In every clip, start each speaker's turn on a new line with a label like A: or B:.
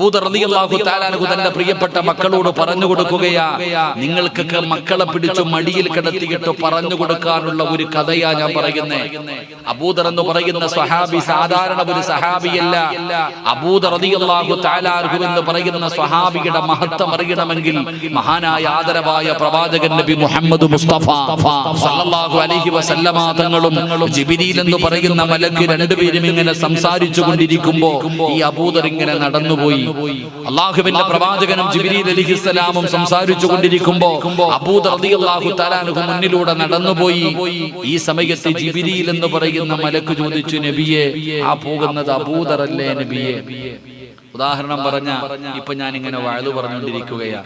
A: അബൂദർ റളിയല്ലാഹു തആലാനഹു തന്റെ പ്രിയപ്പെട്ട മക്കളോട് പറഞ്ഞു കൊടുക്കുകയാ നിങ്ങൾക്കൊക്കെ മക്കളെ പിടിച്ചു മടിയിൽ കിടത്തിയിട്ട് പറഞ്ഞു കൊടുക്കാനുള്ള ഒരു കഥയാ ഞാൻ പറയുന്നേ. അബൂദർ എന്ന് പറയുന്ന സ്വഹാബി സാധാരണ ഒരു സഹാബിയല്ല അബൂദർ റളിയല്ലാഹു തആലാനഹു എന്ന് പറയുന്ന സ്വഹാബിയുടെ മഹത്വം അറിയണമെങ്കിൽ മഹാനായ ആദരവായ പ്രവാചകൻ നബി മുഹമ്മദ് മുസ്തഫ സല്ലല്ലാഹു അലൈഹി വസല്ലമ തങ്ങളും ജിബ്രീൽ എന്ന് പറയുന്ന മലക്ക് രണ്ടുപേരും ഇങ്ങനെ സംസാരിച്ചു കൊണ്ടിരിക്കുമ്പോ ഈ അബൂദർ ഇങ്ങനെ നടന്നുപോയി. അള്ളാഹുവിന്റെ പ്രവാചകനും ജിബ്രീൽ അലിഹിസ്സലാമും സംസാരിച്ചു കൊണ്ടിരിക്കുമ്പോ മുന്നിലൂടെ നടന്നുപോയി. ഈ സമയത്ത് ജിബിരിയിൽ എന്ന് പറയുന്ന മലക്ക് ചോദിച്ചു നബിയെ ആ പോകുന്നത് അബൂദർ അല്ലേ നബിയെ? ഉദാഹരണം പറഞ്ഞ ഇപ്പൊ ഞാൻ ഇങ്ങനെ വയലു പറഞ്ഞുകൊണ്ടിരിക്കുകയാ.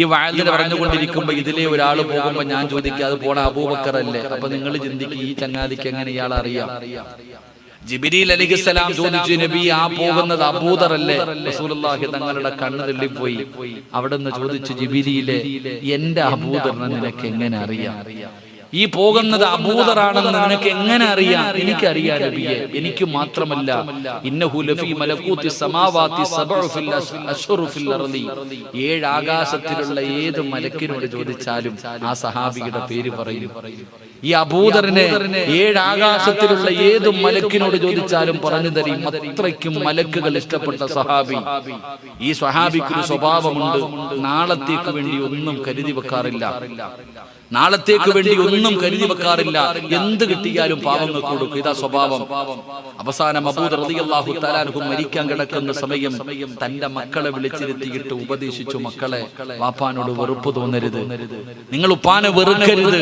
A: ഈ വയലിന് പറഞ്ഞുകൊണ്ടിരിക്കുമ്പോ ഇതിലെ ഒരാൾ പോകുമ്പോ ഞാൻ ചോദിക്കുക അത് പോണ അബൂബക്കർ അല്ലേ? അപ്പൊ നിങ്ങൾ ചിന്തിക്കും ഈ ചങ്ങാതിക്ക് എങ്ങനെ ഇയാൾ അറിയാം? ജിബിരിൽ അലിഹിസ്സലാം ചോദിച്ചു നബി ആ പോകുന്നത് അബൂദർ അല്ലേ റസൂലുള്ളാഹി തങ്ങളുടെ കണ്ണ് തള്ളിപ്പോയി അവിടെ നിന്ന് ചോദിച്ചു ജിബിരിയിലെ എന്റെ അബൂദറിനെ നിനക്ക് എങ്ങനെ അറിയാം? ഈ പോകുന്നത് അബൂദറാണെന്ന് നിനക്ക് എങ്ങനെ അറിയാം? എനിക്കറിയാം നബിയെ എനിക്ക് മാത്രമല്ല. ഇന്നഹു ലഫി മലകൂത്തി സമാവാത്തി ഏഴ് ആകാശത്തിലുള്ള ഏത് മലക്കിനോട് ചോദിച്ചാലും ആ സഹാബിയുടെ പേര് പറയും. ഈ അബൂദറിനെ ഏഴ് ആകാശത്തിലുള്ള ഏത് മലക്കിനോട് ചോദിച്ചാലും പറഞ്ഞു തരും. അത്രയ്ക്കും മലക്കുകൾ ഇഷ്ടപ്പെട്ട സഹാബി. ഈ സഹാബിക്കൊരു സ്വഭാവമുണ്ട്. നാളത്തേക്ക് വേണ്ടി ഒന്നും കരുതി വെക്കാറില്ല. നാളത്തേക്ക് വേണ്ടി ഒന്നും കരുതി വെക്കാറില്ല എന്ത് കിട്ടിയാലും പാവങ്ങൾ കൊടുക്കും. ഇതാ സ്വഭാവം. അവസാനം അബൂദ് റളിയല്ലാഹു തആലാഹു മരിക്കാൻ കിടക്കുന്ന സമയം തന്റെ മക്കളെ വിളിച്ചിരുത്തിയിട്ട് ഉപദേശിച്ചു മക്കളെ. വാപ്പാനോട് വെറുപ്പ് തോന്നരുത്. നിങ്ങൾ ഉപ്പാനെ വെറുക്കരുത്.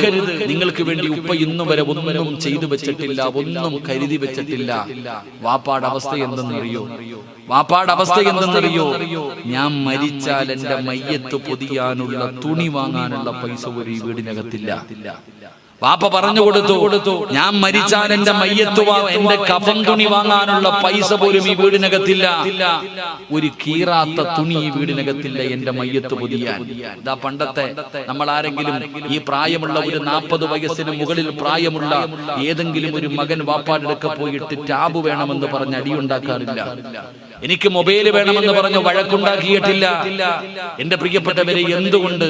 A: നിങ്ങൾക്ക് വേണ്ടി ഉപ്പ ഇന്നു വരെ ഒന്നും ചെയ്തു വെച്ചിട്ടില്ല. ഒന്നും കരുതി വെച്ചിട്ടില്ല. വാപ്പാടെ അവസ്ഥ എന്തെന്നറിയോ? വാപ്പാടെ അവസ്ഥ എന്തെന്നറിയോ? ഞാൻ മരിച്ചാൽ എന്റെ മയ്യത്ത് പൊതിയാനുള്ള തുണി വാങ്ങാനുള്ള പൈസ ഒരു ഈ വീടിനകത്തില്ല. വാപ്പ പറഞ്ഞു കൊടുത്തു കൊടുത്തു ഞാൻ മരിച്ചാൽ എന്റെ മയ്യത്ത് വാ- എന്റെ കഫം തുണി വാങ്ങാനുള്ള പൈസ പോലും ഈ വീടിനകത്തില്ല. ഒരു കീറാത്ത തുണി ഈ വീടിനകത്തില്ല എന്റെ മയ്യത്ത് പൊതിയാൻ. ഇതാ പണ്ടത്തെ നമ്മൾ ആരെങ്കിലും ഈ പ്രായമുള്ള ഒരു നാൽപ്പത് വയസ്സിന് മുകളിൽ പ്രായമുള്ള ഏതെങ്കിലും ഒരു മകൻ വാപ്പാടെടുക്ക പോയിട്ട് ടാബ് വേണമെന്ന് പറഞ്ഞ് അടിയുണ്ടാക്കാറില്ല എനിക്ക് മൊബൈൽ വേണമെന്ന് പറഞ്ഞ് വഴക്കുണ്ടാക്കിയിട്ടില്ല. എന്റെ പ്രിയപ്പെട്ടവരെ എന്തുകൊണ്ട്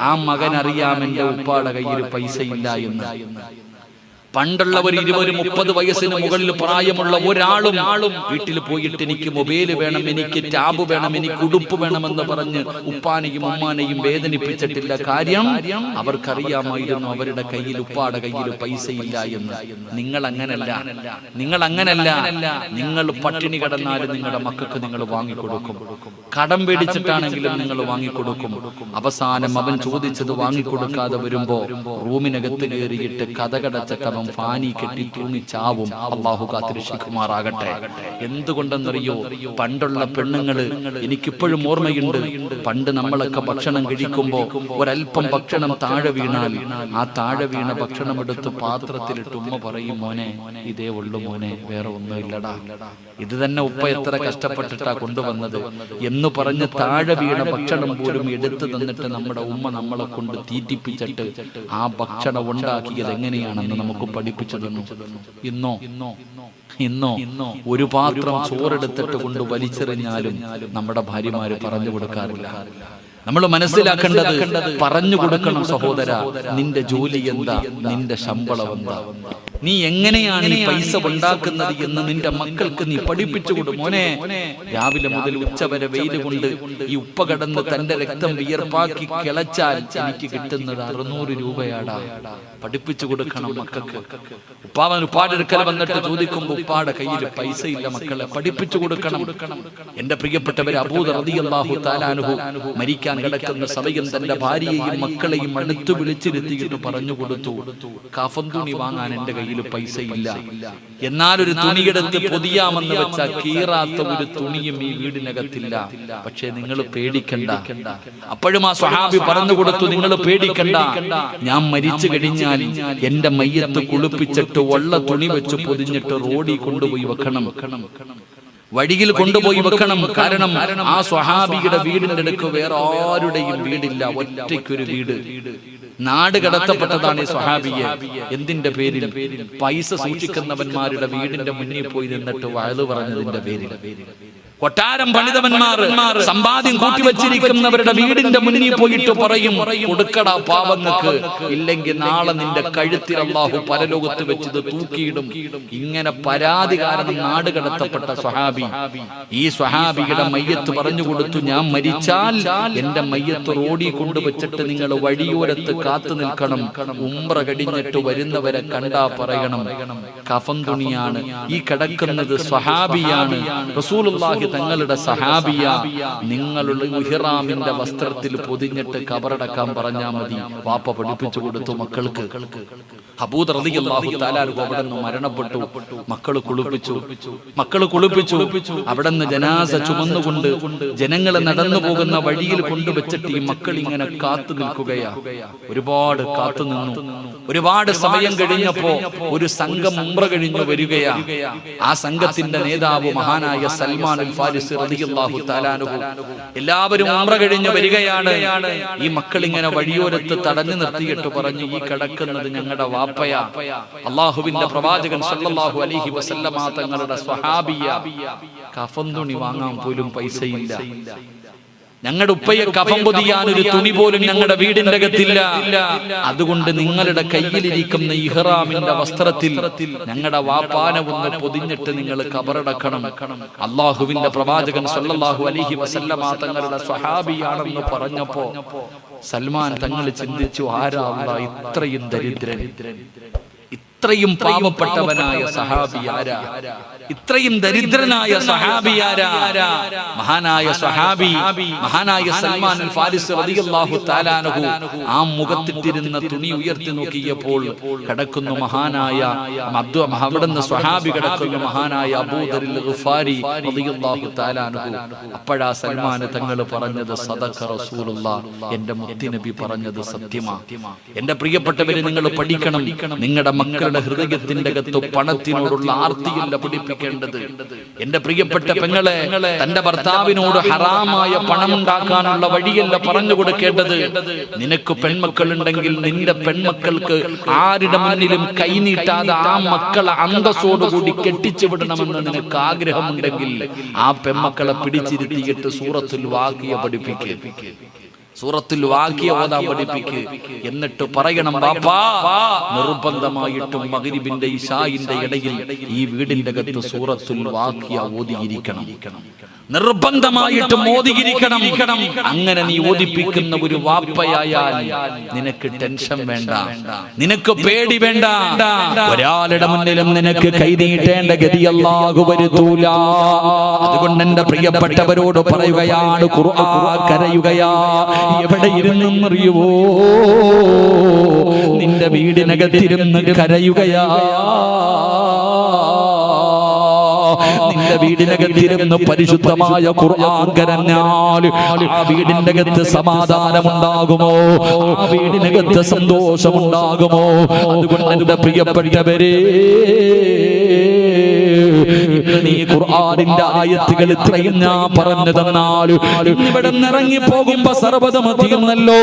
A: ആ മകൻ അറിയാമെന്റെ ഉപ്പാടെ കയ്യിൽ പൈസ ഇല്ല എന്ന്. പണ്ടുള്ള ഒരു ഇരുപത് മുപ്പത് വയസ്സിന് മുകളിൽ പ്രായമുള്ള ഒരാളും ആളും വീട്ടിൽ പോയിട്ട് എനിക്ക് മൊബൈൽ വേണം എനിക്ക് ടാബ് വേണം എനിക്ക് ഉടുപ്പ് വേണമെന്ന് പറഞ്ഞ് ഉപ്പാനെയും ഉമ്മാനെയും വേദനിപ്പിച്ചിട്ടില്ല കാര്യം അവർക്കറിയാമായിരുന്നു അവരുടെ കയ്യിൽ ഉപ്പാടെ കയ്യിൽ പൈസ ഇല്ല എന്ന്. നിങ്ങൾ അങ്ങനല്ല നിങ്ങൾ അങ്ങനല്ല നിങ്ങൾ പട്ടിണി കിടന്നാലും നിങ്ങളുടെ മക്കൾക്ക് നിങ്ങൾ വാങ്ങിക്കൊടുക്കും. കടം പേടിച്ചിട്ടാണെങ്കിലും നിങ്ങൾ വാങ്ങിക്കൊടുക്കും. അവസാനം അവൻ ചോദിച്ചത് വാങ്ങിക്കൊടുക്കാതെ വരുമ്പോ റൂമിനകത്ത് കയറിയിട്ട് കഥകടച്ചിട്ട് ഫാനി കെട്ടി തൂങ്ങി ചാവും. അള്ളാഹു കാത്തിരക്ഷിക്കുമാറാകട്ടെ എന്തുകൊണ്ടെന്നറിയോ? പണ്ടുള്ള പെണ്ണുങ്ങൾ എനിക്കിപ്പോഴും ഓർമ്മയുണ്ട്. പണ്ട് നമ്മളൊക്കെ ഭക്ഷണം കഴിക്കുമ്പോ ഒരല്പം ഭക്ഷണം താഴെ വീണാൽ ആ താഴെ വീണ ഭക്ഷണം എടുത്ത് പാത്രത്തിലിട്ട് ഉമ്മ പറയും മോനെ ഇതേ ഉള്ളു മോനെ വേറെ ഒന്നുമില്ലടാ ഇത് തന്നെ ഉപ്പ എത്ര കഷ്ടപ്പെട്ടിട്ടാ കൊണ്ടുവന്നത്? എന്ന് പറഞ്ഞ് താഴെ വീണ ഭക്ഷണം പോലും എടുത്തു തന്നിട്ട് നമ്മുടെ ഉമ്മ നമ്മളെ കൊണ്ട് തീറ്റിപ്പിച്ചിട്ട് ആ ഭക്ഷണം ഉണ്ടാക്കിയത് എങ്ങനെയാണെന്ന് നമുക്ക് പഠിപ്പിച്ചു ഇന്നോ? ഇന്നോ? ഇന്നോ? ഒരു പാത്രം ചോറെടുത്തിട്ട് കൊണ്ട് വലിച്ചെറിഞ്ഞാലും നമ്മുടെ ഭാര്യമാര് പറഞ്ഞു കൊടുക്കാറില്ല. നമ്മൾ മനസ്സിലാക്കേണ്ടത് പറഞ്ഞു കൊടുക്കണം സഹോദര നിന്റെ ജോലി എന്താ? നിന്റെ ശമ്പളം എന്താ? നീ എങ്ങനെയാണ് ഈ പൈസ ഉണ്ടാക്കുന്നത് എന്ന് നിന്റെ മക്കൾക്ക് നീ പഠിപ്പിച്ചു കൊടു മോനെ. രാവിലെ മുതൽ ഉച്ചവരെ വെയിൽ കൊണ്ട് ഈ ഉപ്പ കടന്ന് തന്റെ രക്തം വിയർപ്പാക്കി കിളച്ചാൽ എനിക്ക് കിട്ടുന്നത് അറുന്നൂറ് രൂപയാടാ. പഠിപ്പിച്ചു കൊടുക്കണം മക്കൾക്ക്. ഉപ്പാവൻ ഉപ്പാടെടുക്കൽ വന്നിട്ട് ചോദിക്കുമ്പോ ഉപ്പാടെ കയ്യിൽ പൈസ ഇല്ല മക്കളെ. പഠിപ്പിച്ചു കൊടുക്കണം. എന്റെ പ്രിയപ്പെട്ടവർ അബൂദ് തആല താലാനുഹു മരിക്കാൻ കിടക്കുന്ന സമയം തന്റെ ഭാര്യയെയും മക്കളെയും അടുത്തു വിളിച്ചിരുത്തിയിട്ട് പറഞ്ഞു കൊടുത്തു കാഫന്തുണി തുണി വാങ്ങാൻ എന്റെ കയ്യിൽ പൈസ ഇല്ല എന്നാൽ ഒരു തുണിയെടുത്ത് പൊതിയാമെന്ന് വെച്ചാൽ കീറാത്ത ഒരു തുണിയും ഈ വീടിനകത്തില്ല. പക്ഷെ നിങ്ങൾ പേടിക്കണ്ട. അപ്പോഴും ആ സ്വഹാബി പറഞ്ഞു കൊടുത്തു നിങ്ങൾ പേടിക്കണ്ട. ഞാൻ മരിച്ചു കഴിഞ്ഞാൽ എന്റെ മയ്യത്ത് കുളിപ്പിച്ചിട്ട് ഉള്ള തുണി വെച്ച് പൊതിഞ്ഞിട്ട് റോഡിൽ കൊണ്ടുപോയി വെക്കണം. വഴിയിൽ കൊണ്ടുപോയി വെക്കണം. കാരണം ആ സ്വഹാബിയുടെ വീടിന്റെ അടുക്ക് വേറെ ആരുടെയും വീടില്ല. ഒറ്റയ്ക്കൊരു വീട്. നാട് കടത്തപ്പെട്ടതാണ് ഈ സ്വഹാബിയെ. എന്തിന്റെ പേരിൽ? പൈസ സൂക്ഷിക്കുന്നവന്മാരുടെ വീടിന്റെ മുന്നിൽ പോയി നിന്നിട്ട് വയലു പറഞ്ഞതിന്റെ പേരിൽ. കൊട്ടാരം പണിതവന്മാർ സമ്പാദ്യം കൂട്ടിവച്ചിരിക്കുന്നവരുടെ വീടിന്റെ മുന്നിൽ പോയിട്ട് പറയും കൊടുക്കടാ പാവങ്ങൾക്ക് ഇല്ലെങ്കിൽ നാളെ നിന്റെ കഴുത്തിൽ അള്ളാഹു പരലോകത്ത് വെച്ചത് തൂക്കിയിടും. ഇങ്ങനെ പരാതി കാരണം നാട് കടത്തപ്പെട്ട സ്വഹാബി. ഈ സ്വഹാബിയുടെ മയ്യത്ത് പറഞ്ഞു കൊടുത്തു ഞാൻ മരിച്ചാൽ എന്റെ മയ്യത്ത് റോഡി കൊണ്ടുവച്ചിട്ട് നിങ്ങൾ വഴിയോരത്ത് കാത്തു നിൽക്കണം. ഉമ്ര കടിഞ്ഞിട്ട് വരുന്നവരെ കണ്ടാ പറയണം. കഫം തുണിയാണ്. ഈ കിടക്കുന്നത് സ്വഹാബിയാണ്. റസൂലുള്ളാഹി തങ്ങളുടെ സഹാബിയ നിങ്ങളുടെ മുഹിറാമിന്റെ വസ്ത്രത്തിൽ പൊതിഞ്ഞിട്ട് കബറടക്കാൻ പറഞ്ഞാൽ മതി. വാപ്പ പഠിപ്പിച്ചു കൊടുത്തു മക്കൾക്ക്. അബൂദ് റളിയല്ലാഹു അവിടെ നിന്ന് മരണപ്പെട്ടു. മക്കൾ കുളിപ്പിച്ചു. മക്കൾ കുളിപ്പിച്ചു. അവിടെ നിന്ന് ജനാസ ചുമന്നുകൊണ്ട് ജനങ്ങളെ നടന്നു പോകുന്ന വഴിയിൽ കൊണ്ടുവച്ചിട്ട് ഈ മക്കൾ ഇങ്ങനെ കാത്തു നിൽക്കുകയാ. ഒരുപാട് കാത്തു നിന്നു. ഒരുപാട് സമയം കഴിഞ്ഞപ്പോ ഒരു സംഘം ഉംറ കഴിഞ്ഞു വരികയാ. ആ സംഘത്തിന്റെ നേതാവ് മഹാനായ സൽമാൻ അൽ ഫാരിസ് റളിയല്ലാഹു എല്ലാവരും ഉംറ കഴിഞ്ഞു വരികയാണ്. ഈ മക്കൾ ഇങ്ങനെ വഴിയോരത്ത് തടഞ്ഞു നിർത്തിയിട്ട് പറഞ്ഞു ഈ കിടക്കുന്നത് ഞങ്ങളുടെ വാപ്പയ. അള്ളാഹുവിന്റെ പ്രവാചകൻ സല്ലല്ലാഹു അലൈഹി വസല്ലമ തങ്ങളുടെ സ്വഹാബിയ. കഫം തുണി വാങ്ങാൻ പോലും പൈസയില്ല ഞങ്ങളുടെ ഉപ്പയെ കഫം പൊതിയാൻ ഒരു തുണി പോലും ഞങ്ങളുടെ വീടിന്റെ അകത്തില്ല. അതുകൊണ്ട് നിങ്ങളുടെ കയ്യിലിരിക്കുന്ന ഇഹ്റാമിന്റെ വസ്ത്രത്തിൽ ഞങ്ങളുടെ വാപ്പാന ഒന്ന് പൊതിഞ്ഞിട്ട് നിങ്ങൾ കബറടക്കണം. അള്ളാഹുവിന്റെ പ്രവാചകൻ സല്ലല്ലാഹു അലൈഹി വസല്ലമ തങ്ങളുടെ സ്വഹാബിയാണെന്ന് പറഞ്ഞപ്പോ സൽമാൻ തങ്ങൾ ചിന്തിച്ചു ആരാ ഇത്രയും ദരിദ്രൻ? ഇത്രയും പാവപ്പെട്ടവനായ സഹാബി ആരാ? ഇത്രയും ദരിദ്രനായ മഹാനായ സഹാബി മഹാനായ സൽമാൻ ഫാരിസ് റളിയല്ലാഹു ആ മുഖത്തിട്ടിരുന്ന തുണി ഉയർത്തി നോക്കിയപ്പോൾ കിടക്കുന്നു മഹാനായ അബ്ദു അവിടുന്ന് സഹാബി കിടക്കുന്നു മഹാനായ ഗുഫാരി റളിയല്ലാഹു അപ്പോഴാ സൽമാൻ തങ്ങൾ പറഞ്ഞത് സദഖ റസൂലുള്ള എന്റെ മുത്തിനബി പറഞ്ഞത് സത്യമാ. എന്റെ പ്രിയപ്പെട്ടവരെ നിങ്ങൾ പഠിക്കണം. നിങ്ങളുടെ മക്കളുടെ ഹൃദയത്തിന്റെ അകത്ത് പണത്തിനോടുള്ള ആർത്തിയല്ല പഠിപ്പിക്കേണ്ടത്. എന്റെ പ്രിയപ്പെട്ട പെങ്ങളെ തന്റെ ഭർത്താവിനോട് ഹറാമായ പണം ഉണ്ടാക്കാനുള്ള വഴിയല്ല പറഞ്ഞു കൊടുക്കേണ്ടത്. നിനക്ക് പെൺമക്കൾ ഉണ്ടെങ്കിൽ നിന്റെ പെൺമക്കൾക്ക് ആരുടെ മുന്നിലും കൈനീട്ടാതെ ആ മക്കളെ അന്തസ്സോടുകൂടി കെട്ടിച്ചു വിടണമെന്ന് നിനക്ക് ആഗ്രഹമുണ്ടെങ്കിൽ ആ പെൺമക്കളെ പിടിച്ചിരുത്തിയിട്ട് സൂറത്തിൽ വാക്കിയ പഠിപ്പിക്കുക സൂറത്തിൽ വാക്യ ഓതാൻ പഠിപ്പിക്ക്. എന്നിട്ട് പറയണം ബാപ്പാ നിർബന്ധമായിട്ടും മകരിബിന്റെ ഇഷായിന്റെ ഇടയിൽ ഈ വീടിന്റെ അകത്ത് സൂറത്തുൽ വാക്യ ഓതിയിരിക്കണം. നിർബന്ധമായിട്ടും ഓതിയിരിക്കണം. അങ്ങനെ നീ ഓതിപ്പിക്കുന്ന ഒരു വാപ്പയായാൽ നിനക്ക് ടെൻഷൻ വേണ്ട. നിനക്ക് പേടി വേണ്ട. ഒരാളുടെ മുന്നിലും നിനക്ക് കൈനീട്ടേണ്ട നീട്ടേണ്ട ഗതിയല്ലാകു വരുത്തൂല. അതുകൊണ്ട് എന്റെ പ്രിയപ്പെട്ടവരോട് പറയുകയാണ് കരയുകയാ. എവിടെ ഇരുന്നെന്നറിയുവോ നിന്റെ വീടിനകത്തിരുന്ന് കരയുകയാ. നിന്റെ വീടിനകത്തിരുന്ന് പരിശുദ്ധമായ ഖുർആൻ കരഞ്ഞാൽ ആ വീടിന്റെ അകത്ത് സമാധാനമുണ്ടാകുമോ? ആ വീടിനകത്ത് സന്തോഷമുണ്ടാകുമോ? അതുകൊണ്ട് എന്റെ പ്രിയപ്പെട്ടവരെ നീ ഖുർആനിന്റെ ആയത്തുകൾ ഇത്രയും ഞാൻ പറഞ്ഞു തന്നാൽ ഇവിടെ ഇറങ്ങി പോകുമ്പോ സർവതമതിയെന്നല്ലോ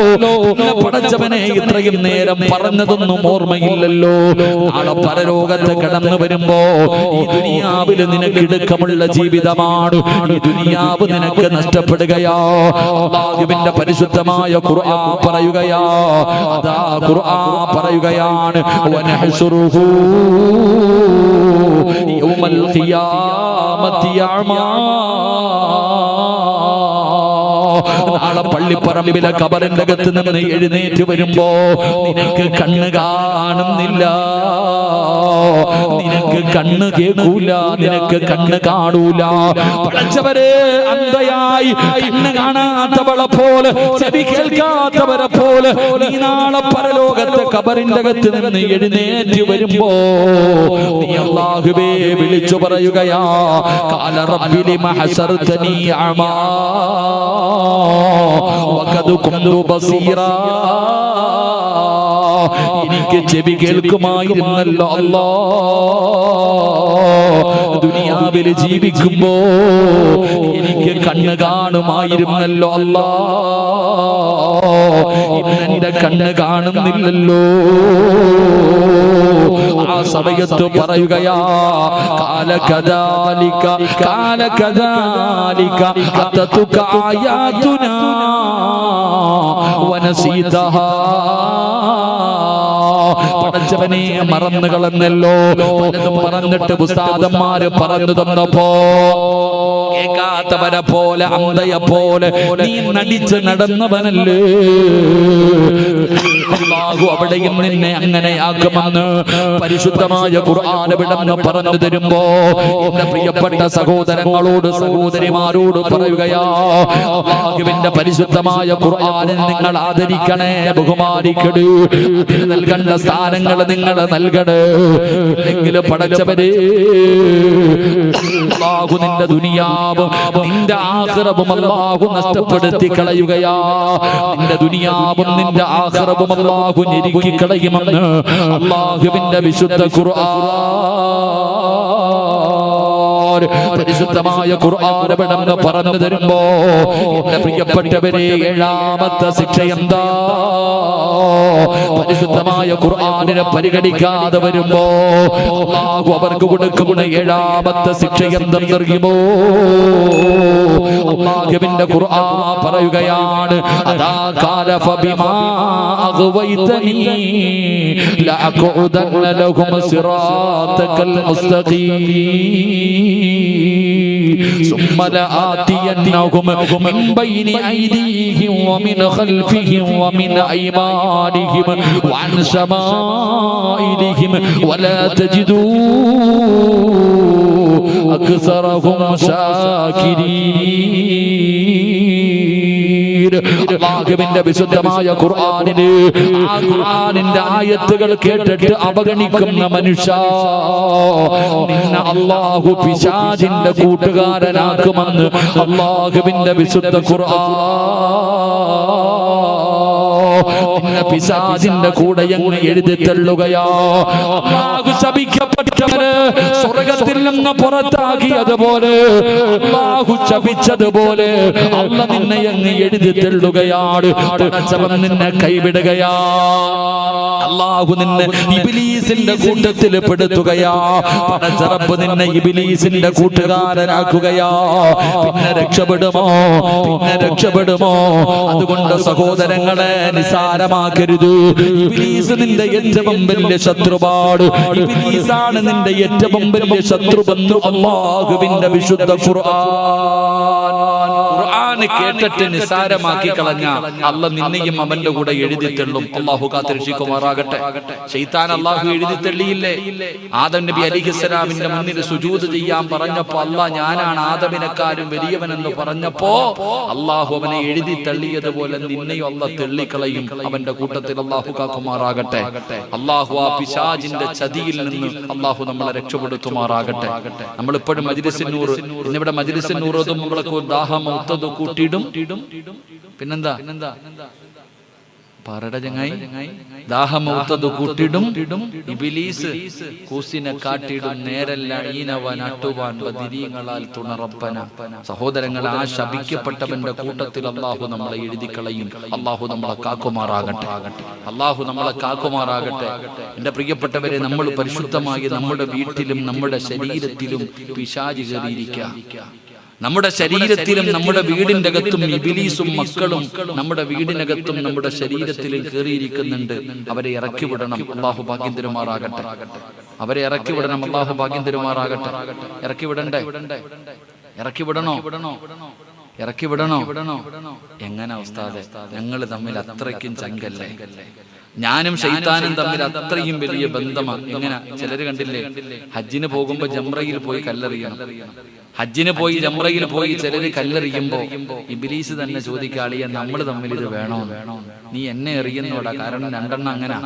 A: പടച്ചവനെ ഇത്രയും നേരം പറഞ്ഞതൊന്നും ഓർമ്മയില്ലല്ലോ. നാളെ പരലോകത്ത് കടന്നു വരുമ്പോ ഈ ദുനിയാവിൽ നിനക്ക് ഇടുക്കമുള്ള ജീവിതമാണ്. ഈ ദുനിയാവ് നിനക്ക് നഷ്ടപ്പെടുകയാ. അള്ളാഹുവിന്റെ പരിശുദ്ധമായ ഖുർആൻ പറയുകയാ. അതാ ഖുർആൻ പറയുകയാണ്. വനഹ്ശുറുഹു യൗമൽ ഖിയാമത്തി അഅമാ നാളെ പള്ളിപ്പറമ്പിലെ കബറിന്റെ അകത്ത് നിന്ന് എഴുന്നേറ്റ് വരുമ്പോ നിനക്ക് കണ്ണ് കാണുന്നില്ല. നിനക്ക് കണ്ണ് കേൾക്കൂല. നിനക്ക് കണ്ണ് കാണൂല. പഠിച്ചവരെ അന്ധയായി. കണ്ണ് കാണാത്തവളെ പോലെ ചെവി കേൾക്കാത്തവരെ പോലെ നീ നാളെ പരലോകത്തെ കബറിന്റെ അകത്ത് നിന്ന് എഴുന്നേറ്റ് വരുമ്പോ നീ അള്ളാഹുബേ വിളിച്ചു പറയുകയാ കാല റബ്ബിലി മഹസർതനി അമാ. എനിക്ക് ചെവി കേൾക്കുമായിരുന്നല്ലോ അല്ലോ. ദുനിയാവിൽ ജീവിക്കുമ്പോ എനിക്ക് കണ്ണ് കാണുമായിരുന്നല്ലോ അല്ലാ. ഇന്നെന്റെ കണ്ണ് കാണുന്നില്ലല്ലോ. ആ സമയത്ത് പറയുകയാ കാലകദാലിക കാലകദാലിക വനസീതഹാ. പടച്ചവനെ മറന്നു കളന്നല്ലോ പലതും പറഞ്ഞിട്ട് പുസ്താദന്മാര് പറഞ്ഞു തന്നപ്പോ കേൾക്കാത്തവരെ പോലെ അന്തയെ പോലെ നീ നടിച്ച് നടന്നവനല്ലേ? അള്ളാഹു അവിടെയും നിന്നെ അങ്ങനെയാക്കുമെന്ന് പരിശുദ്ധമായ ഖുർആൻ വിടന്ന് പറഞ്ഞു തരുമ്പോ എന്റെ പ്രിയപ്പെട്ട സഹോദരങ്ങളോട് സഹോദരിമാരോട് പറയുകയാ അള്ളാഹുവിന്റെ പരിശുദ്ധമായ ഖുർആനെ നിങ്ങൾ ആദരിക്കണേ ബഹുമാനിക്കണേ. അതിന് നൽകേണ്ട സ്ഥാനങ്ങൾ നിങ്ങൾ നൽകണേ. അല്ലെങ്കിൽ പടച്ചവരെ അല്ലാഹു നിന്റെ ദുനിയാവും. നിന്റെ ആഹ്റവും അല്ലാഹു നഷ്ടപ്പെടുത്തി കളയുകയാ നിന്റെ ദുനിയാവും നിന്റെ ആഹ്റവും അല്ലാഹു ഞെരുക്കി കളയുമെന്ന് അല്ലാഹുവിന്റെ വിശുദ്ധ ഖുർആൻ. പരിശുദ്ധമായ ഖുർആൻ പറഞ്ഞു തരുമ്പോ എന്റെ പ്രിയപ്പെട്ടവരെ ഏഴാമത്തെ ശിക്ഷ എന്താ? പരിശുദ്ധമായ ഖുർആാനിനെ പരിഗണിക്കാതെ വരുമ്പോ അള്ളാഹു അവർക്ക് കൊടുക്കുന്ന ഏഴാമത്തെ ശിക്ഷ എന്തെന്നറിയുമോ? അള്ളാഹുവിന്റെ ഖുർആൻ പറയുകയാണ് അതാ കാല ഫബിമാ അഗ്വൈതനി ലഅഖുദന്ന ലഹും സിറാത്തകൽ മുസ്തഖീം. ثم لآتينهم من بين أيديهم ومن خلفهم ومن أيمانهم وعن شمائلهم ولا تجدوا أكثرهم شاكرين. അള്ളാഹുവിന്റെ വിശുദ്ധമായ ഖുർആനിന് ആ ഖുർആനിന്റെ ആയത്തുകൾ കേട്ടിട്ട് അവഗണിക്കുന്ന മനുഷ്യ. നിന്നെ അള്ളാഹു പിശാചിന്റെ കൂട്ടുകാരനാക്കുമെന്ന് അള്ളാഹുവിന്റെ വിശുദ്ധ ഖുർആൻ. പിശാചിന്റെ കൂടെ എങ്ങനെ എഴുതി തള്ളുകയാ. അള്ളാഹു ശപിക്കപ്പെട്ടവന് സ്വർഗത്തിൽ നിന്ന് പുറത്താക്കിയതുപോലെ അള്ളാഹു ശപിച്ചതുപോലെ അല്ല നിന്നെ അങ്ങ് എഴുതി തള്ളുകയാണ് പടച്ചവൻ നിന്നെ കൈവിടുകയാ. അള്ളാഹു നിന്നെ ഇബിലീസിന്റെ കൂട്ടത്തിൽ പെടുത്തുകയാ. പടച്ചറപ്പ് നിന്നെ ഇബിലീസിന്റെ കൂട്ടുകാരനാക്കുകയാ. പിന്നെ രക്ഷപ്പെടുമോ? പിന്നെ രക്ഷപ്പെടുമോ? അതുകൊണ്ട് സഹോദരങ്ങളെ നിസാരമാക്കരുത് ഇബിലീസ് നിന്റെ ഏറ്റവും വലിയ ശത്രുപാട്. ഇബിലീസാണ് നിന്റെ ഏറ്റവും വലിയ ശത്രുബന്ധു അള്ളാഹുവിന്റെ വിശുദ്ധ ഖുർആൻ. കേട്ടിട്ട് നിസാരമാക്കി കളഞ്ഞ അല്ല നിന്നെയും അവന്റെ കൂടെ എഴുതി തള്ളും. അള്ളാഹു കാത്തിരക്ഷിക്കുമാറാകട്ടെ. ശൈത്താൻ അള്ളാഹു എഴുതി തള്ളിയില്ലേ? ആദം നബി അലിഹിസ്സലാമിന്റെ മുന്നിൽ സുജൂത് ചെയ്യാൻ പറഞ്ഞപ്പോ അല്ല ഞാനാണ് ആദമിനെക്കാരും വലിയവനെന്ന് പറഞ്ഞപ്പോ അള്ളാഹു അവനെ എഴുതി തള്ളിയതുപോലെ നിന്നെയും അല്ല തെള്ളിക്കളയും അവന്റെ കൂട്ടത്തിൽ അള്ളാഹു കാക്കുമാറാകട്ടെ. അള്ളാഹു ആ പിശാജിന്റെ ചതിയിൽ നിന്ന് അള്ളാഹു നമ്മളെ രക്ഷപ്പെടുത്തുമാറാകട്ടെ. നമ്മൾ ഇപ്പോഴും മജിലിസിനൂർ ഇന്നിവിടെ മജിലിസിനൂർ നമ്മളൊക്കെ ദാഹം കൂട്ടിയിടും. പിന്നെന്താ പിന്നെന്താ? പറട ചങ്ങായി ദാഹമൗത്തത് കൂട്ടിടും ഇബിലീസ് കൂസിനെ കാട്ടിടും നേരല്ല ഈനവൻ അട്ടുവാൻ ബദിരീങ്ങളാൽ തുണറപ്പന. സഹോദരങ്ങൾ ആ ശപിക്കപ്പെട്ടവന്റെ കൂട്ടത്തിൽ അള്ളാഹു നമ്മളെ എഴുതി കളയും. അള്ളാഹു നമ്മളെ കാക്കുമാറാകട്ടെ. അള്ളാഹു നമ്മളെ കാക്കുമാറാകട്ടെ. എന്റെ പ്രിയപ്പെട്ടവരെ നമ്മൾ പരിശുദ്ധമായി നമ്മുടെ വീട്ടിലും നമ്മുടെ ശരീരത്തിലും പിശാചി കയറിയിരിക്കുക നമ്മുടെ ശരീരത്തിലും നമ്മുടെ വീടിന്റെ അകത്തും ഇബിലീസും മക്കളും നമ്മുടെ വീടിനകത്തും നമ്മുടെ ശരീരത്തിലും കയറിയിരിക്കുന്നുണ്ട്. അവരെ ഇറക്കി വിടണം. അള്ളാഹു ഭാഗ്യം തരുമാറാകട്ടെ അവരെ ഇറക്കി വിടണം. അള്ളാഹു ഭാഗ്യം തരുമാറാകട്ടെ ഇറക്കി വിടണ്ടേ? ഇറക്കി വിടണോ? ഇറക്കി വിടണോ? എങ്ങനെ ഉസ്താദെ? ഞങ്ങൾ തമ്മിൽ അത്രയ്ക്കും ചങ്കല്ലേ? ഞാനും ഷെയ്ത്താനും തമ്മിൽ അത്രയും വലിയ ബന്ധമാണ്. എങ്ങനെ? ചിലര് കണ്ടില്ലേ? ഹജ്ജിന് പോകുമ്പോ ജംറയിൽ പോയി കല്ലെറിയണം. ഹജ്ജിന് പോയി ജംറയിൽ പോയി ചിലര് കല്ലെറിയുമ്പോ ഇബിലീസ് തന്നെ ചോദിക്കാളിയ നമ്മൾ തമ്മിൽ ഇത് വേണോ? നീ എന്നെ എറിയുന്നോടാ കാരണം രണ്ടെണ്ണം അങ്ങനെ.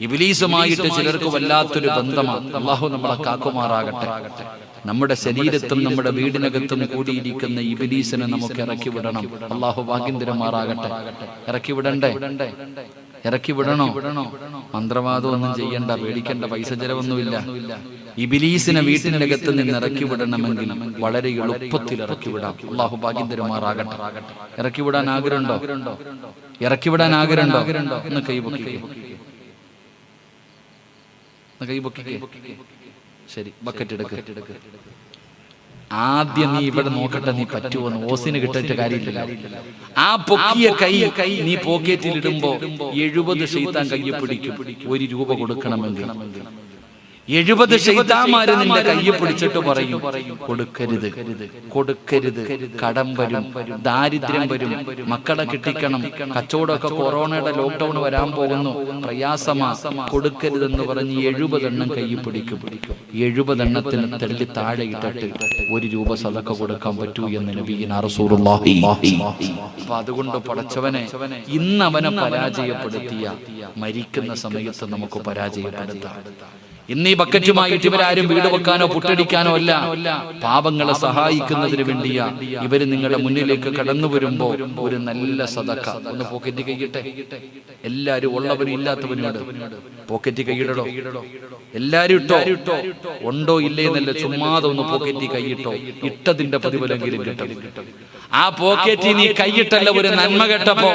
A: ഇബിലീസുമായിട്ട് ചിലർക്ക് വല്ലാത്തൊരു ബന്ധമാണ്. അള്ളാഹു നമ്മളെ കാക്കുമാറാകട്ടെ. നമ്മുടെ ശരീരത്തും നമ്മുടെ വീടിനകത്തും കൂടിയിരിക്കുന്ന ഇബിലീസിനെ നമുക്ക് ഇറക്കി വിടണം. അള്ളാഹു ഭാഗ്യം തിരമാറാകട്ടെ. ഇറക്കി വിടണ്ടേ? ഇറക്കി വിടണോ? മന്ത്രവാദം ഒന്നും ചെയ്യണ്ട പേടിക്കേണ്ട പൈസ ചെലവൊന്നുമില്ല ഇബിലീസിനെ വീട്ടിന്റെ അകത്ത് നിന്ന് ഇറക്കി വിടണമെങ്കിൽ വളരെ എളുപ്പത്തിൽ ഇറക്കി വിടാം. അള്ളാഹു ഭാഗ്യം തരുമാറാകട്ടെ ഇറക്കി വിടാൻ ആഗ്രഹമുണ്ടോ? ഇറക്കി വിടാൻ ആഗ്രഹമുണ്ടോ? ഒന്ന് കൈ പൊക്കി ശരി ബക്കറ്റ് എടുക്ക്. ആദ്യം നീ ഇവിടെ നോക്കട്ടെ നീ പറ്റുമോ ഓസിന് കിട്ടേറ്റ കാര്യമില്ല. ആ പൊക്കിയ കൈ കൈ നീ പോക്കറ്റിൽ ഇടുമ്പോ എഴുപത് ഷെയ്ത്താൻ കയ്യെ പിടിക്കും. ഒരു രൂപ കൊടുക്കണമെങ്കിൽ. എഴുപത് ശൈതാമാര് നിന്റെ കയ്യെ പിടിച്ചിട്ട് പറയും കൊടുക്കരുത് കൊടുക്കരുത് കടം വരും ദാരിദ്ര്യം വരും മക്കളെ കിട്ടിക്കണം കച്ചവടമൊക്കെ കൊറോണയുടെ ലോക്ക്ഡൌൺ വരാൻ പോകുന്നു പ്രയാസമാ കൊടുക്കരുതെന്ന് പറഞ്ഞ് എഴുപതെണ്ണം കയ്യിൽ പിടിക്കും. എഴുപതെണ്ണത്തിന് തള്ളി താഴെ ഇട്ടിട്ട് ഒരു രൂപ സതക്ക കൊടുക്കാൻ പറ്റൂ എന്ന് നബീന അപ്പൊ അതുകൊണ്ട് പടച്ചവനെ ഇന്ന് അവനെ പരാജയപ്പെടുത്തിയ മരിക്കുന്ന സമയത്ത് നമുക്ക് പരാജയപ്പെടുത്താം. ഇന്ന് ഈ ബക്കറ്റുമായിട്ട് ഇവരാരും വീട് വെക്കാനോ പുട്ടടിക്കാനോ അല്ല പാപങ്ങളെ സഹായിക്കുന്നതിന് വേണ്ടിയാ ഇവർ നിങ്ങളുടെ മുന്നിലേക്ക് കടന്നു വരുമ്പോ ഒരു നല്ല സതക്ക. ഒന്ന് പോക്കറ്റ് കൈയിട്ടെ. എല്ലാരും ഉള്ളവരും ഇല്ലാത്തവരും പോക്കറ്റ് കൈയിടടോ എല്ലാരും ഇട്ടോ? ഉണ്ടോ ഇല്ലേ എന്നല്ല ചുമ്മാതെ ഒന്ന് പോക്കറ്റി കൈയിട്ടോ? ഇട്ടതിന്റെ പ്രതിഫലെങ്കിലും കിട്ടും. ആ പോക്കറ്റി നീ കൈയിട്ടല്ല ഒരു നന്മ കെട്ടപ്പോ?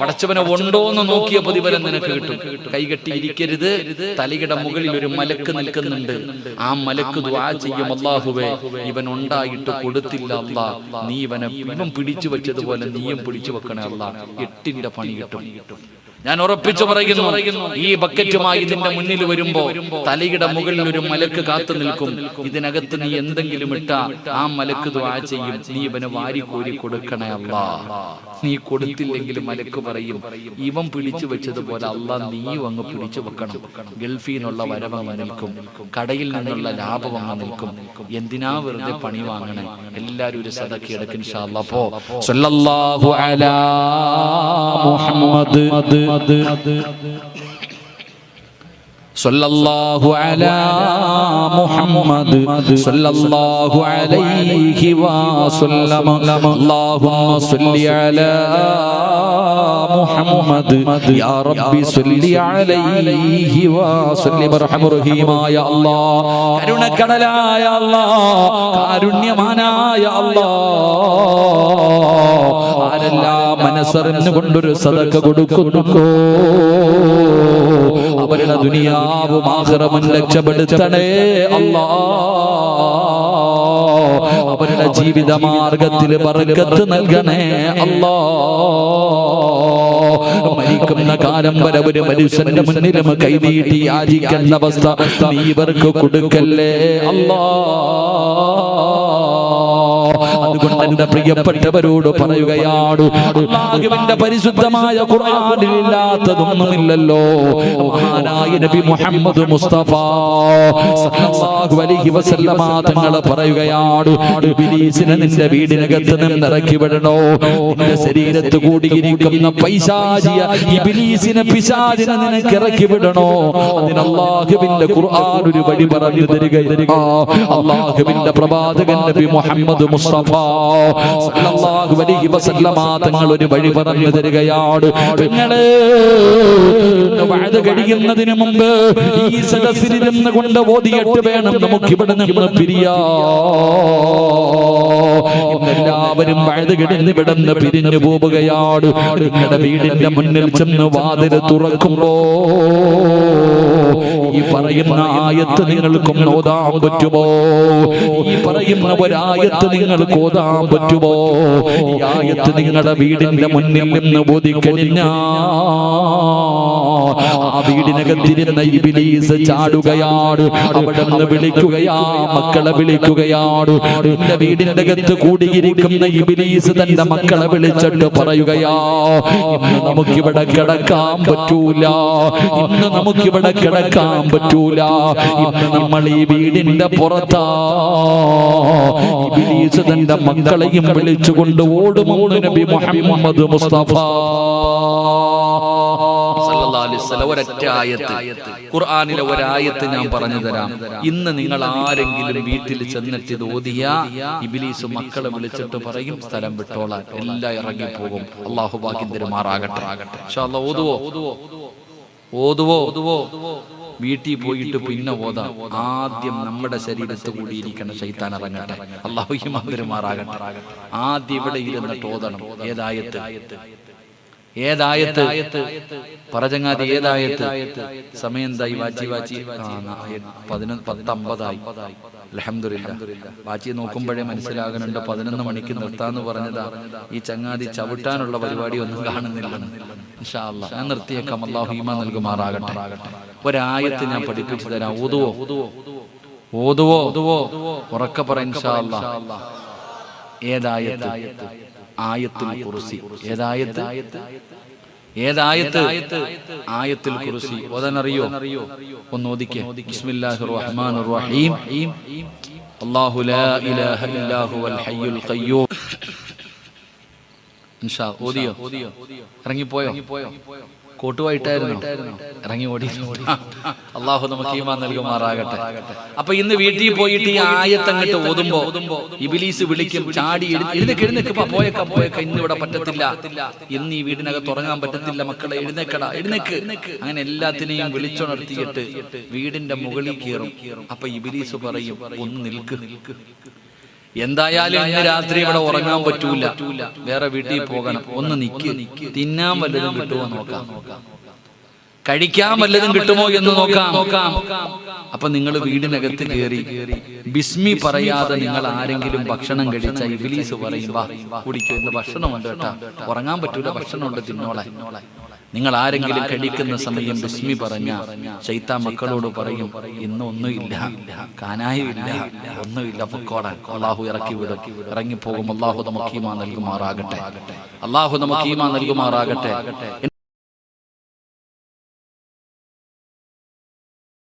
A: പടച്ചവനെ ഉണ്ടോ എന്ന് നോക്കിയ പ്രതിഫലം നിനക്ക് കിട്ടും. കൈകെട്ടി ഇരിക്കരുത് തലയുടെ മുകളിൽ ഒരു മലക്ക് നിൽക്കുന്നുണ്ട്. ആ മലക്ക് ദ്വാ ചെയ്യും അള്ളാഹുവേ ഇവൻ ഉണ്ടായിട്ട് കൊടുത്തില്ല അല്ലാ. നീ ഇവനെ ഇവൻ പിടിച്ചു വെച്ചതുപോലെ നീയും പിടിച്ചു വെക്കണേ അല്ലാ. എട്ടിന്റെ പണി കിട്ടും. ഞാൻ ഉറപ്പിച്ചു പറയുന്നു ഈ ബക്കറ്റുമായി ഇതിന്റെ മുന്നിൽ വരുമ്പോ തലയുടെ മുകളിൽ ഒരു മലക്ക് കാത്തു നിൽക്കും. ഇതിനകത്ത് നീ എന്തെങ്കിലും ഇട്ട ആ മലക്ക് ദ്വാ ചെയ്യും. നീ ഇവന് വാരി കോരി കൊടുക്കണേ അല്ലാ നീ കൊടുത്തില്ലെങ്കിൽ മലക്ക് പറയും. ഇവൻ പിടിച്ചു വെച്ചതുപോലെ അല്ല നീയും അങ്ങ് പിടിച്ചു വെക്കണം. ഗൾഫിൽ നിന്നുള്ള വരവങ്ങ് നിൽക്കും. കടയിൽ നിന്നുള്ള ലാഭം അങ്ങ് നിൽക്കും. എന്തിനാ വെറുതെ പണി വാങ്ങണേ? എല്ലാരും ഒരു സദക്കി എടുക്കും അപ്പോ സല്ലല്ലാഹു അലാ മുഹമ്മദ്. സല്ലല്ലാഹു അലാ മുഹമ്മദ് സല്ലല്ലാഹു അലൈഹി അല്ലാഹുമ്മ സല്ലി അലാ മുഹമ്മദ്. യാ റബ്ബി സല്ലി അലൈഹി വസല്ലി. അല്ലാഹ് അല്ലാഹ് കാരുണ്യമാനായ അല്ലാഹ് മനസ്സറിഞ്ഞുകൊണ്ടൊരു സദക്ക കൊടുക്കുന്നു അവരുടെ ദുനിയാവും ആഹ്റമും രക്ഷപ്പെടുത്തണേ. അല്ലാ അവരുടെ ജീവിത മാർഗത്തിൽ പറകത്ത് നൽകണേ. അല്ലാ മരിക്കുന്ന കാലം വരെ ഒരു മനുഷ്യന്റെ മുന്നിലും കൈനീട്ടി യാചിക്കുന്ന അവസ്ഥ നീ ഇവർക്ക് കൊടുക്കല്ലേ. അല്ലാ അതുകൊണ്ട് എന്റെ പ്രിയപ്പെട്ടവരോട് പറയുകയാണ് അള്ളാഹുവിന്റെ പരിശുദ്ധമായ ഖുർആനിൽ ഇല്ലാത്തതൊന്നുമില്ലല്ലോ മഹാനായ നബി മുഹമ്മദ് മുസ്തഫ സല്ലല്ലാഹു അലൈഹി വസല്ലമ തങ്ങൾ പറയുകയാണ് ഇബ്ലീസിനെ നിന്റെ വീടിനകത്ത് നിന്ന് ഇറക്കി വിടണോ? നിന്റെ ശരീരത്ത് കൂടിയിരിക്കുന്ന പൈശാചിയ ഇബ്ലീസിനെ പിശാചിനെ നിനക്ക് ഇറക്കി വിടണോ? അതിന് അള്ളാഹുവിന്റെ ഖുർആൻ ഒരു വഴി പറഞ്ഞു തരിക അള്ളാഹുവിന്റെ പ്രവാചകൻ നബി മുഹമ്മദ് മുസ്തഫ തങ്ങൾ ഒരു വഴി പറഞ്ഞു തരികയാണ്. നിങ്ങൾ കഴിയുന്നതിന് മുമ്പ് ഈ സദസ്സിൽ ഇരുന്ന് കൊണ്ട് ഓതിയിട്ട് വേണം നമുക്ക് ഇവിടെ നിന്ന് പിരിയാ. എല്ലാവരും വഴുത് കിടന്ന് വിടന്ന് പിരിഞ്ഞു പോവുകയാണ്. നിങ്ങളുടെ വീടിന്റെ മുന്നിൽ ചെന്ന് വാതിൽ തുറക്കുമ്പോ ഈ പറയുന്ന ആയത്ത് നിങ്ങൾക്കും ഓതാൻ പറ്റുമോ? ഈ പറയുന്ന ഒരായത്ത് നിങ്ങൾക്ക് ഓതാൻ പറ്റുമോ? ഈ ആയത്ത് നിങ്ങളുടെ വീടിന്റെ മുന്നിൽ നിന്ന് ആ വീടിനകത്തിരുന്ന ഇബിലീസ് ചാടുകയാണ്. അവിടെ നിന്ന് വിളിക്കുകയാ മക്കളെ വിളിക്കുകയാണ്. നിന്റെ വീടിന്റെ അകത്ത് കൂടിയിരിക്കുന്ന ഇബിലീസ് തന്റെ മക്കളെ വിളിച്ചിട്ട് പറയുകയാ നമുക്കിവിടെ കിടക്കാൻ പറ്റൂല. ഇന്ന് നമുക്കിവിടെ കിടക്കാൻ പറ്റൂല. ഇന്ന് നമ്മൾ ഈ വീടിന്റെ പുറത്താ. ഇബിലീസ് തന്റെ മക്കളെയും വിളിച്ചുകൊണ്ട് ഓടുമോ നബി മുഹമ്മദ് മുസ്തഫ. ഒരൊറ്റ ആയത്ത്. ഖുർആനിലെ ഒരായത്ത് ഞാൻ പറഞ്ഞു തരാം. ഇന്ന് നിങ്ങൾ ആരെങ്കിലും വീട്ടിൽ ചെന്നിട്ട് ഇത് ഓതിയ ഇബിലീസ് മക്കളെ വിളിച്ചിട്ട് പറയും സ്ഥലം വിട്ടോളാൻ എല്ലാം ഇറങ്ങി പോകും. അള്ളാഹു ഭാഗ്യം തരുമാറാകട്ടെ ഓതുവോ? ഓതുവോ? ഓതുവോ? വീട്ടിൽ പോയിട്ട് പിന്നെ ഓതാം. ആദ്യം നമ്മുടെ ശരീരത്ത് കൂടിയിരിക്കണം ശൈത്താൻ ഇറങ്ങട്ടെ. അള്ളാഹു മന്ദിരമാറാകട്ടെ ആദ്യം ഇവിടെ ഇരുന്നിട്ട് ഓതണം. ഏതായത്ത്? ഏതായത്ത്? പറചങ്ങാതി ഏതായത്ത്? സമയം എന്തായി? വാച്ചി വാച്ചി. ആ, നാ- പതിനൊന്ന് പത്തമ്പതായി. അലഹമില്ല വാച്ചി നോക്കുമ്പോഴേ മനസ്സിലാകുന്നുണ്ട് പതിനൊന്ന് മണിക്ക് നിർത്താന്ന് പറഞ്ഞതാ. ഈ ചങ്ങാതി ചവിട്ടാനുള്ള പരിപാടി ഒന്നും കാണുന്നില്ല. ഞാൻ നിർത്തിയേക്കാം. അള്ളാഹു ഹീമ നൽകുമാറാകട്ടെ. ഒരായത്ത് ഞാൻ പഠിപ്പിച്ചു തരാം. ഓതുവോ? ഓതുവോ ഓതുവോ. ഉറക്കെ പറ ഇൻഷാ അല്ലാ. ഏതായത്ത്? ആയത്തിൽ കുറിസി ഏതായത്ത്? ഏതായത്ത്? ആയത്തിൽ കുറിസി ഓതാനറിയോ? ഒന്ന് ഓദിക്കേ ബിസ്മില്ലാഹിർ റഹ്മാനിർ റഹീം. അല്ലാഹു ലാ ഇലാഹ ഇല്ലാ ഹുവൽ ഹയ്യുൽ ഖയ്യൂം. ഇൻഷാ ഓദിയോ ഇറങ്ങിപ്പോയോ? കോട്ടുവായിട്ടായിരുന്നു ഇറങ്ങി ഓടി. അള്ളാഹു നമുക്ക് ഈമാ നൽകുമാറാകട്ടെ. അപ്പൊ ഇന്ന് വീട്ടിൽ പോയിട്ട് ഈ ആയത്തങ്ങട്ട് ഓതുമ്പോ ഇബിലീസ് വിളിക്കും ചാടി എഴുന്ന- എഴുന്നേക്ക് എഴുന്നേക്കപ്പ പോയക്ക പോയക്ക. ഇന്ന് ഇവിടെ പറ്റത്തില്ല. ഇന്ന് ഈ വീടിനകത്ത് ഉറങ്ങാൻ പറ്റത്തില്ല മക്കളെ എഴുന്നേക്കടാ എഴുന്നേക്ക്. അങ്ങനെ എല്ലാത്തിനെയും വിളിച്ചുണർത്തിയിട്ട് വീടിന്റെ മുകളിൽ കയറും. അപ്പൊ ഇബിലീസ് പറയും ഒന്ന് നിൽക്ക് നിൽക്ക്. എന്തായാലും ഇന്ന് രാത്രി ഇവിടെ ഉറങ്ങാൻ പറ്റൂല. വേറെ വീട്ടിൽ പോകണം. ഒന്ന് നിക്ക്. തിന്നാൻ വല്ലതും കിട്ടുമോ നോക്കാം. കഴിക്കാൻ വല്ലതും കിട്ടുമോ എന്ന് നോക്കാം. നോക്കാം. അപ്പൊ നിങ്ങൾ വീടിനകത്ത് കയറി ബിസ്മി പറയാതെ നിങ്ങൾ ആരെങ്കിലും ഭക്ഷണം കഴിച്ച ഇബിലീസ് പറയും വാ കുടിക്കോ ഇന്ന് ഭക്ഷണമുണ്ട് കേട്ടാ. ഉറങ്ങാൻ പറ്റൂല. ഭക്ഷണമുണ്ട് തിന്നോളെ നിങ്ങൾ ആരെങ്കിലും കഴിക്കുന്ന സമയം ബിസ്മി പറഞ്ഞ ചൈത്ത മക്കളോട് പറയും ഇന്ന് ഒന്നുമില്ല കാനായുമില്ല ഒന്നുമില്ല പൊക്കോടാൻ അള്ളാഹു ഇറക്കി വിടും. ഇറങ്ങിപ്പോകും അള്ളാഹു നമുക്ക് ഈമാ നൽകുമാറാകട്ടെ. അള്ളാഹു നമുക്ക് ഈമാ നൽകുമാറാകട്ടെ.